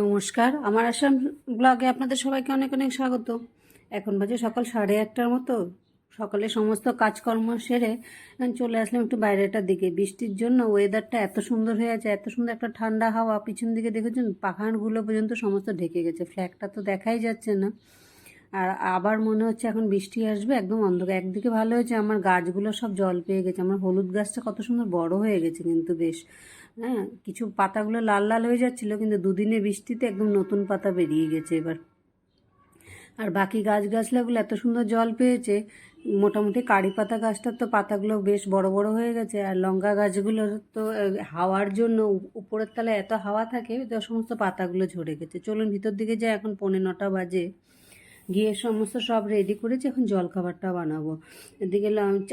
নমস্কার। আমার আসাম ব্লগে আপনাদের সবাইকে অনেক অনেক স্বাগত। এখন বাজে সকাল সাড়ে একটার মতো। সকালে সমস্ত কাজকর্ম সেরে চলে আসলাম একটু বাইরেটার দিকে। বৃষ্টির জন্য ওয়েদারটা এত সুন্দর হয়ে আছে, এত সুন্দর একটা ঠান্ডা হাওয়া। পিছন দিকে দেখেছেন পাখানগুলো পর্যন্ত সমস্ত ঢেকে গেছে। ফ্ল্যাগটা তো দেখাই যাচ্ছে না। আর আবার মনে হচ্ছে এখন বৃষ্টি আসবে, একদম অন্ধকার। একদিকে ভালো হয়েছে, আমার গাছগুলো সব জল পেয়ে গেছে। আমার হলুদ গাছটা কত সুন্দর বড় হয়ে গেছে কিন্তু বেশ। হ্যাঁ কিছু পাতাগুলো লাল লাল হয়ে যাচ্ছিল, কিন্তু দুদিনে বৃষ্টিতে একদম নতুন পাতা বেরিয়ে গেছে এবার। আর বাকি গাছ গাছলাগুলো এত সুন্দর জল পেয়েছে, মোটামুটি কারি পাতা গাছটার তো পাতাগুলো বেশ বড় বড় হয়ে গেছে, আর লঙ্কা গাছগুলোর তো হাওয়ার জন্য উপরের তলায় এত হাওয়া থাকে, তো সমস্ত পাতাগুলো ঝরে গেছে। চলুন ভিতর দিকে যাই, এখন পৌনে নটা বাজে। গিয়ে সমস্ত সব রেডি করেছি এখন জলখাবারটা বানাবো। এদিকে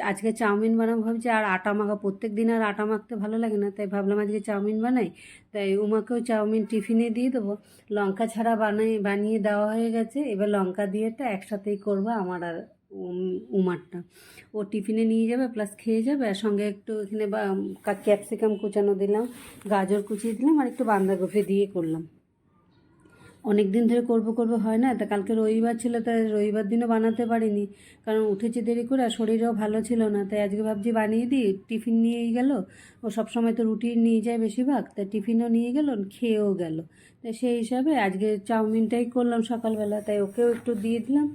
আজকে চাউমিন বানাবো ভাবছি, আর আটা মাখা প্রত্যেক দিন আর আটা মাখতে ভালো লাগে না, তাই ভাবলাম আজকে চাউমিন বানাই। তাই উমাকেও চাউমিন টিফিনে দিয়ে দেবো। লঙ্কা ছাড়া বানাই বানিয়ে দেওয়া হয়ে গেছে, এবার লঙ্কা দিয়েটা একসাথেই করব আমার আর উমারটা। ও টিফিনে নিয়ে যাবে প্লাস খেয়ে যাবে, আর সঙ্গে একটু এখানে ক্যাপসিকাম কুচানো দিলাম, গাজর কুচিয়ে দিলাম, আর একটু বাঁধাকপি দিয়ে করলাম। অনেক দিন ধরে করব করব হয় না, তা কালকে রবিবার ছিল তাই রবিবার দিনও বানাতে পারিনি। কারণ উঠেছি দেরি করে আর শরীরও ভালো ছিল না, তাই আজকে ভাবছি বানিয়ে দিই, টিফিন নিয়েই গেল। ও সবসময় তো রুটি নিয়ে যায় বেশিরভাগ তাই টিফিনও নিয়ে গেল, খেয়েও গেল। তাই সেই হিসাবে আজকে চাউমিনটাই করলাম সকালবেলা, তাই ওকেও একটু দিয়ে দিলাম।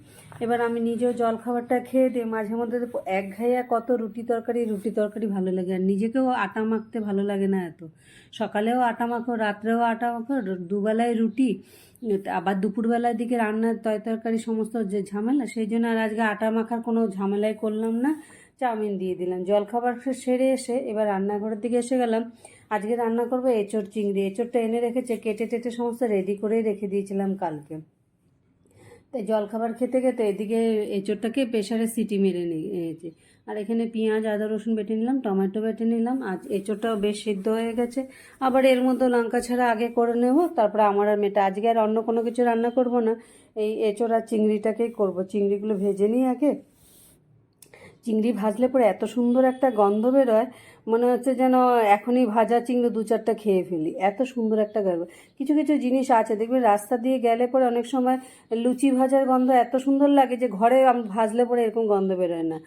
এবার আমি নিজেও জল খাবারটা খেয়ে দিয়ে মাঝে মধ্যে এক ঘাইয়া কত রুটি তরকারি রুটি তরকারি ভালো লাগে। আর নিজেকেও আটা মাখতে ভালো লাগে না এত। সকালেও আটা মাখো, রাত্রেও আটা মাখো দুবেলায় রুটি, আবার দুপুরবেলার দিকে রান্নার তয় তরকারি সমস্ত যে ঝামেলা, সেই জন্য আর আজকে আটা মাখার কোনো ঝামেলাই করলাম না। চাউমিন দিয়ে দিলাম। জলখাবার সেরে এসে এবার রান্নাঘরের দিকে এসে গেলাম। আজকে রান্না করব এঁচড় চিংড়ি। এঁচড়টা এনে রেখেছে, কেটে টেটে সমস্ত রেডি করেই রেখে দিয়েছিলাম কালকে। তাই জলখাবার খেতে খেতে এদিকে এঁচোড়টাকে প্রেশারে সিটি মেরে নিয়েছি। আর এখানে পেঁয়াজ, আদা, রসুন বেটে নিলাম, টমেটো বেটে নিলাম। আজ এঁচোড়টাও বেশ সিদ্ধ হয়ে গেছে। আবার এর মধ্যে লঙ্কা ছাড়া আগে করে নেব, তারপরে আমার আর মেয়েটা আজকে আর অন্য কোনো কিছু রান্না করব না। এই এঁচোড় আর চিংড়িটাকেই করব। চিংড়িগুলো ভেজে নিই আগে চিংড়ি ভাজলে পরে এত সুন্দর একটা গন্ধ বেরোয়, মনে হচ্ছে যেন এখনই ভাজা চিংড়ি দু চারটা খেয়ে ফেলি। এত সুন্দর একটা গন্ধ কিছু কিছু জিনিস আছে, দেখবে রাস্তা দিয়ে গেলে পরে অনেক সময় লুচি ভাজার গন্ধ এত সুন্দর লাগে যে ঘরে ভাজলে পরে এরকম গন্ধ বেরোয় না।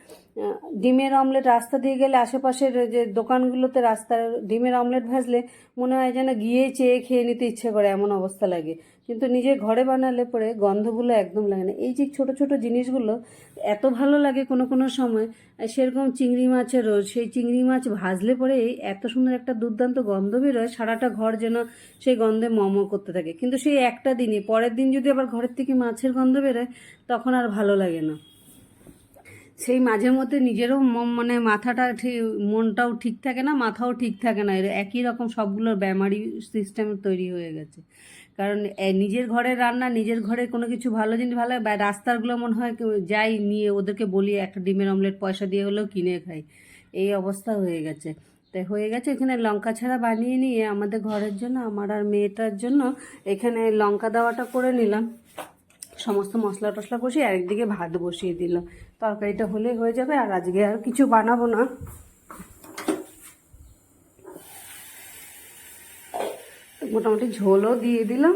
ডিমের অমলেট রাস্তা দিয়ে গেলে আশেপাশের যে দোকানগুলোতে রাস্তার ডিমের অমলেট ভাজলে মনে হয় যেন গিয়ে চেয়ে খেয়ে নিতে ইচ্ছে করে, এমন অবস্থা লাগে। কিন্তু নিজে ঘরে বানালে পরে গন্ধগুলো একদম লাগে না। এই যে ছোট ছোট জিনিসগুলো এত ভালো লাগে কোনো কোনো সময় সেরকম চিংড়ি মাছের রোজ, সেই চিংড়ি মাছ ভাজলে পরে এত সুন্দর একটা দুর্দান্ত গন্ধ বেরোয়, সারাটা ঘর যেন সেই গন্ধে মম করতে থাকে। কিন্তু সেই একটা দিনই, পরের দিন যদি আবার ঘরের থেকে মাছের গন্ধ বেরোয়, তখন আর ভালো লাগে না। সেই মাঝে মধ্যে নিজেরও মানে মাথাটা ঠিক, মনটাও ঠিক থাকে না, মাথাও ঠিক থাকে না। একই রকম সবগুলোর ব্যামারি সিস্টেম তৈরি হয়ে গেছে। কারণ নিজের ঘরে রান্না, নিজের ঘরে কোনো কিছু ভালো জিনিস ভালো বা রাস্তারগুলো মনে হয় যাই নিয়ে ওদেরকে বলি, একটা ডিমের অমলেট পয়সা দিয়ে হলেও কিনে খাই। এই অবস্থা হয়ে গেছে। তাই হয়ে গেছে, এখানে লঙ্কা ছাড়া বানিয়ে নিয়ে আমাদের ঘরের জন্য, আমার আর মেয়েটার জন্য এখানে লঙ্কা দেওয়াটা করে নিলাম। সমস্ত মশলা টশলা কষিয়ে আরেকদিকে ভাত বসিয়ে দিলাম তরকারিটা হলে হয়ে যাবে আর আজকে আর কিছু বানাবো না। মোটামুটি ঝোলও দিয়ে দিলাম।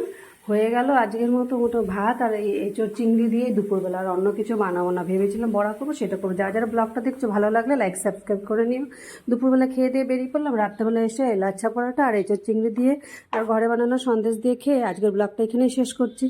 হয়ে গেল আজকের মতো মোটো ভাত আর এঁচোড় চিংড়ি দিয়ে দুপুরবেলা আর অন্য কিছু বানাবো না। ভেবেছিলাম বড়া করব, সেটা করব। যারা যারা ব্লগটা দেখছ, ভালো লাগলে লাইক সাবস্ক্রাইব করে নিও। দুপুরবেলা খেয়ে দিয়ে বেরিয়ে পড়লাম, রাত্রেবেলা এসে লাচ্ছা পরোটা আর এঁচোড় চিংড়ি দিয়ে আর ঘরে বানানো সন্দেশ দিয়ে খেয়ে আজকের ব্লগটা এখানেই শেষ করছি।